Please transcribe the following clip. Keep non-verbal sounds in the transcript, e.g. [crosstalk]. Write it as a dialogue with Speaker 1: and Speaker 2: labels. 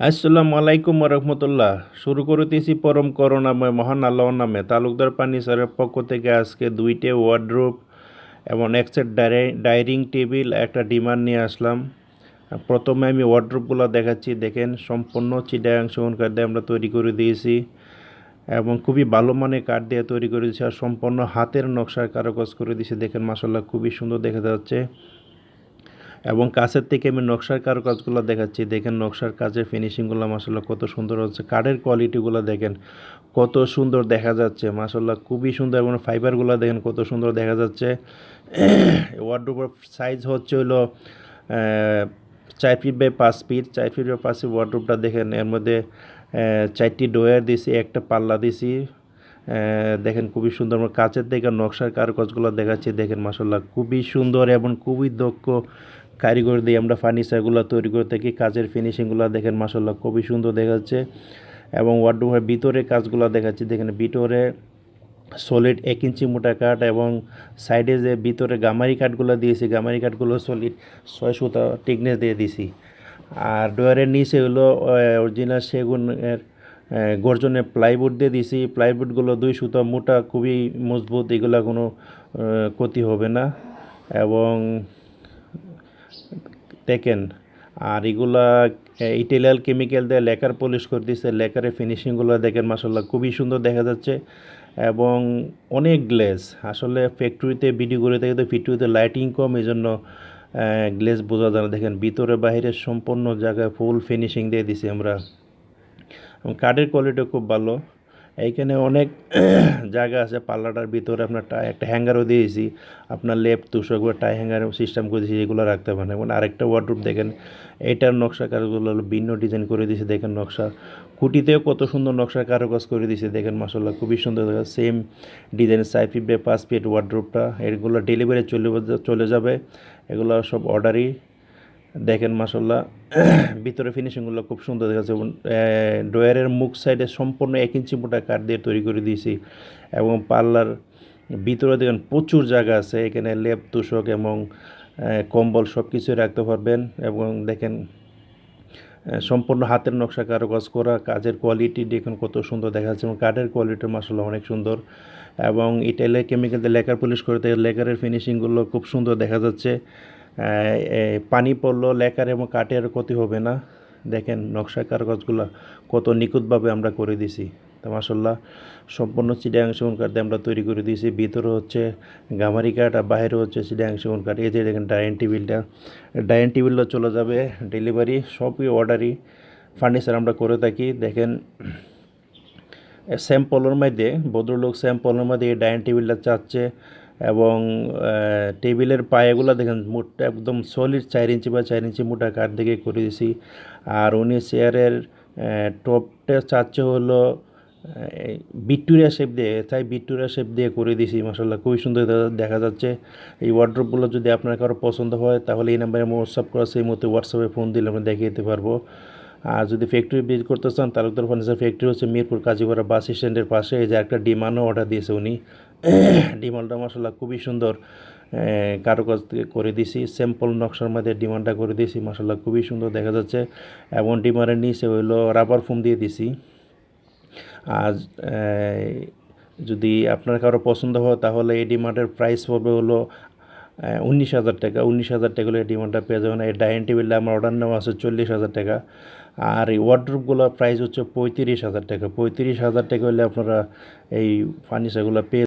Speaker 1: আসসালামু আলাইকুম রহমতুল্লাহ শুরু করিতেছি পরম করুণাময় মহান আল্লাহর নামে। তালুকদার ফার্নিচারের পক্ষ থেকে আজকে দুইটে ওয়ার্ড্রোপ এবং এক সেট ডাইনিং টেবিল একটা ডিমান্ড নিয়ে আসলাম। প্রথমে আমি ওয়ার্ড্রোপগুলো দেখাচ্ছি, দেখেন সম্পূর্ণ চিডাং সেগুন কাঠ দিয়ে আমরা তৈরি করে দিয়েছি এবং খুবই ভালো মানের কাঠ দিয়ে তৈরি করে দিয়েছি আর সম্পূর্ণ হাতের নকশার কারুকাজ করে দিয়েছি। দেখেন মাসাল্লাহ খুবই সুন্দর দেখা যাচ্ছে। এবং কাছের থেকে আমি নকশার কারুকাজগুলো দেখাচ্ছি। দেখেন নকশার কাজের ফিনিশিংগুলো মাসাল্লাহ কত সুন্দর হচ্ছে। কাঠের কোয়ালিটিগুলো দেখেন কত সুন্দর দেখা যাচ্ছে। মাসাল্লাহ খুবই সুন্দর এবং ফাইবারগুলো দেখেন কত সুন্দর দেখা যাচ্ছে। [clears throat] ওয়ার্ডরোবের সাইজ হচ্ছে হলো চার ফিট বাই পাঁচ ফিট চার ফিট বাই পাঁচ ফিট ওয়ার্ডরোবটা দেখেন, এর মধ্যে চারটি ডোয়ার দিছি, একটা পাল্লা দিছি। দেখেন খুবই সুন্দর আমার কাছের থেকে নকশার কারুকাজগুলো দেখাচ্ছি। দেখেন মাসাল্লাহ খুবই সুন্দর এবং খুবই দক্ষ কারিগর দিয়ে আমরা ফার্নিচারগুলো তৈরি করে থাকি। কাজের ফিনিশিংগুলো দেখেন মাসাল্লাহ খুবই সুন্দর দেখাচ্ছে। এবং ওয়ার্ডরোবের ভিতরে কাজগুলো দেখাচ্ছি। দেখেন ভিতরে সলিড এক ইঞ্চি মোটা কাঠ এবং সাইডে যে ভিতরে গামারি কাঠগুলো দিয়েছি, গামারি কাঠগুলো সলিড ছয় সুতা টিকনেস দিয়ে দিছি আর ডোয়ারের নিচে হলো অরিজিনাল সেগুনের গর্জনের প্লাইউড দিয়ে দিছি প্লাইউডগুলো দুই সুতা মোটা, খুবই মজবুত, এগুলো কোনো ক্ষতি হবে না। এবং দেখেন, আর এগুলা ইটেলিয়াল কেমিক্যাল দিয়ে লেকার পলিশ করে দিচ্ছে লেকারের ফিনিশিংগুলো দেখেন মাসাল্লাহ খুবই সুন্দর দেখা যাচ্ছে। এবং অনেক গ্লেজ আসলে ফ্যাক্টরিতে ভিডিও করে থাকে তো ফ্যাক্টরিতে লাইটিং কম এই জন্য গ্লেজ বোঝা যায় না। দেখেন, ভিতরে বাইরে সম্পূর্ণ জায়গায় ফুল ফিনিশিং দিয়ে দিছি আমরা। কাঠের কোয়ালিটি খুব ভালো। এইখানে অনেক [clears throat] জায়গা আছে, পাল্লাটার ভিতরে আপনার টাই একটা হ্যাঙ্গারও দিয়েছি। আপনার লেফট তুষক বা টাই হ্যাঙ্গার সিস্টেম করে দিয়েছি, এগুলো রাখতে পারেন এবং আরেকটা ওয়ার্ডরুপ দেখেন এইটার নকশা কারুগুলো হলো ভিন্ন ডিজাইন করে দিয়েছে, দেখেন নকশা। খুঁটিতেও কত সুন্দর নকশা কারুকাজ করে দিয়েছে, দেখেন মাসাল্লাহ খুবই সুন্দর দেখা same design side feet by পাঁচ ফিট ওয়ার্ডরুপটা এগুলো ডেলিভারি চলে চলে যাবে। এগুলো সব অর্ডারই দেখেন মাসাল্লাহ [clears throat] ভিতরে ফিনিশিংগুলো খুব সুন্দর দেখা যাচ্ছে এবং ড্রয়ারের মুখ সাইডে সম্পূর্ণ এক ইঞ্চি মোটা কাঠ দিয়ে তৈরি করে দিয়েছি। এবং পাল্লার ভিতরে দেখেন প্রচুর জায়গা আছে। এখানে লেপ, তুষক এবং কম্বল সব কিছুই রাখতে পারবেন। এবং দেখেন সম্পূর্ণ হাতের নকশা কারুকাজ করা, কাজের কোয়ালিটি দেখুন কত সুন্দর দেখা যাচ্ছে এবং কাঠের কোয়ালিটি মাসাল্লাহ অনেক সুন্দর। এবং ইটাইলে কেমিক্যাল দিয়ে লেকার পলিশ করে লেকারের ফিনিশিংগুলো খুব সুন্দর দেখা যাচ্ছে। পানি পড়ল, লেকার এবং কাঠের ক্ষতি হবে না। দেখেন নকশা কারগজগুলো কত নিখুঁতভাবে আমরা করে দিছি। তো মাসাল্লাহ সম্পূর্ণ চিডিয়াং সেগুন কাঠ দিয়ে আমরা তৈরি করে দিয়েছি। ভিতরে হচ্ছে গামারি কাঠ আর বাইরে হচ্ছে চিডিয়াং সেগুন কাঠ। এই যে দেখেন ডাইনিং টেবিলটা ডাইনিং টেবিলটা চলে যাবে, ডেলিভারি সবই অর্ডারই ফার্নিচার আমরা করে থাকি। দেখেন, স্যাম্পলের মধ্যে, ভদ্রলোক স্যাম্পলের মধ্যে এই ডাইনিং টেবিলটা চাচ্ছে। এবং টেবিলের পায়েগুলো দেখেন মোটটা একদম সলিড চার ইঞ্চি বা চার ইঞ্চি মোটা কাঠ থেকে করে দিয়েছি। আর উনি চেয়ারের টপটা চাচ্ছে হলো ভিক্টোরিয়া শেপ দিয়ে। তাই ভিক্টোরিয়া শেপ দিয়ে করে দিয়েছি মাসাল্লাহ খুবই সুন্দর দেখা যাচ্ছে। এই ওয়ার্ড্রপগুলো যদি আপনার কারও পছন্দ হয়, তাহলে এই নাম্বারে আমি হোয়াটসঅ্যাপ করা সেই মতো হোয়াটসঅ্যাপে ফোন দিলে আমরা দেখিয়ে দিতে পারব। আর যদি ফ্যাক্টরি ভিজিট করতে চান, তাহলে তালুকদার ফার্নিচার ফ্যাক্টরি হচ্ছে মিরপুর কাজীপাড়া বাস স্ট্যান্ডের পাশে, এই যে একটা ডিমান্ডও অর্ডার দিয়েছে উনি। ডিমান্ডটা মশলা খুবই সুন্দর কারুকাজ করে দিছি স্যাম্পল নকশার মধ্যে ডিমান্ডটা করে দিয়েছি মশলা খুবই সুন্দর দেখা যাচ্ছে, এবং ডিমান্ডের নিচে হইল রাবার ফোম দিয়ে দিছি। আর যদি আপনার কারও পছন্দ হয় তাহলে এই ডিমান্ডের প্রাইস পড়বে হলো উনিশ হাজার টাকা, উনিশ হাজার টাকা হলে ডিমান্ডটা পেয়ে যাবেন। এই ডাইনিং টেবিলটা আমার অর্ডার নেওয়া আছে চল্লিশ হাজার টাকা, আর এই ওয়ার্ড্রোপগুলোর প্রাইস হচ্ছে পঁয়ত্রিশ হাজার টাকা, পঁয়ত্রিশ হাজার টাকা হলে আপনারা এই ফার্নিচারগুলো পেয়ে